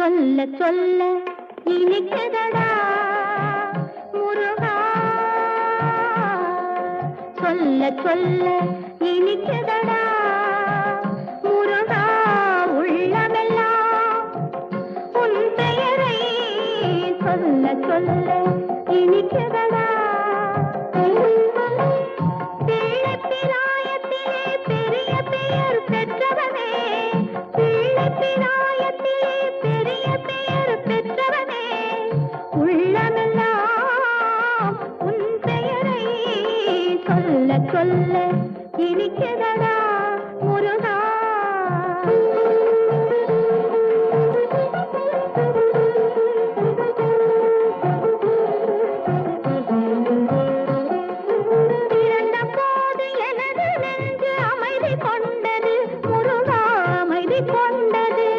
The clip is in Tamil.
சொல்ல சொல்ல இனிக்கதடா முருகா. சொல்ல சொல்ல இனிக்கதடா முருகா. உள்ளமெல்லாம் உன் பெயரை சொல்ல சொல்ல இனிக்கதடா. பெரிய பெயர் பெற்ற சொல்ல இருக்கிறதா